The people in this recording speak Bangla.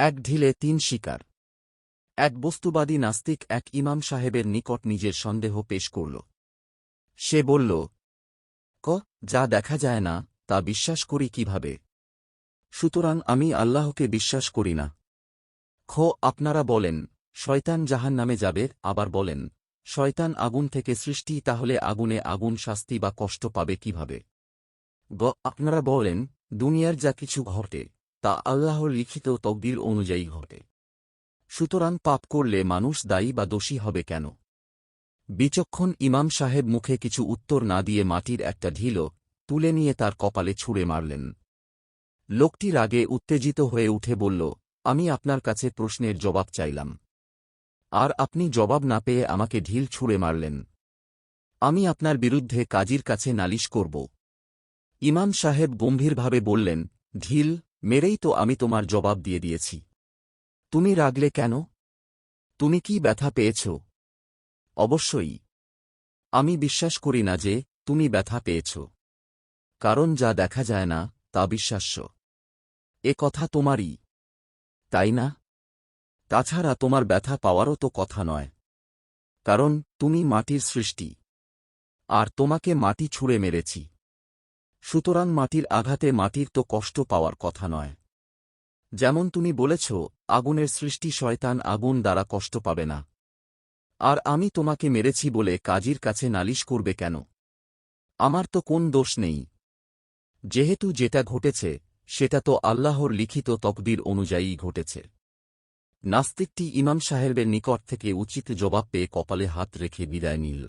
এক ঢিলে তিন শিকার। এক বস্তুবাদী নাস্তিক এক ইমাম সাহেবের নিকট নিজের সন্দেহ পেশ করল। সে বলল, ক, যা দেখা যায় না, তা বিশ্বাস করি কীভাবে? সুতরাং আমি আল্লাহকে বিশ্বাস করি না। খ, আপনারা বলেন, শয়তান জাহান নামে যাবে, আবার বলেন, শয়তান আগুন থেকে সৃষ্টি, তাহলে আগুনে আগুন শাস্তি বা কষ্ট পাবে কীভাবে? গ, আপনারা বলেন, দুনিয়ার যা কিছু ঘটে তা আল্লাহর লিখিত তকদির অনুযায়ী ঘটে। সুতরাং পাপ করলে মানুষ দায়ী বা দোষী হবে কেন? বিচক্ষণ ইমাম সাহেব মুখে কিছু উত্তর না দিয়ে মাটির একটা ঢিল তুলে নিয়ে তার কপালে ছুঁড়ে মারলেন। লোকটির আগে উত্তেজিত হয়ে উঠে বলল, আমি আপনার কাছে প্রশ্নের জবাব চাইলাম। আর আপনি জবাব না পেয়ে আমাকে ঢিল ছুঁড়ে মারলেন। আমি আপনার বিরুদ্ধে কাজীর কাছে নালিশ করব। ইমাম সাহেব গম্ভীরভাবে বললেন, ঢিল মেরেই তো আমি তোমার জবাব দিয়ে দিয়েছি। তুমি রাগলে কেন? তুমি কি ব্যথা পেয়েছ? অবশ্যই। আমি বিশ্বাস করি না যে তুমি ব্যথা পেয়েছ। কারণ যা দেখা যায় না, তা বিশ্বাস্য। এ কথা তোমারই। তাই না? তাছাড়া তোমার ব্যথা পাওয়ারও তো কথা নয়। কারণ তুমি মাটির সৃষ্টি। আর তোমাকে মাটি ছুঁড়ে মেরেছি। সুতরাং মাটির আঘাতে মাটির তো কষ্ট পাওয়ার কথা নয়। যেমন তুমি বলেছ, আগুনের সৃষ্টি শয়তান আগুন দ্বারা কষ্ট পাবে না। আর আমি তোমাকে মেরেছি বলে কাজীর কাছে নালিশ করবে কেন? আমার তো কোন দোষ নেই। যেহেতু যেটা ঘটেছে, সেটা তো আল্লাহর লিখিত তকদির অনুযায়ী ঘটেছে। নাস্তিকটি ইমাম সাহেবের নিকট থেকে উচিত জবাব পেয়ে কপালে হাত রেখে বিদায় নিল।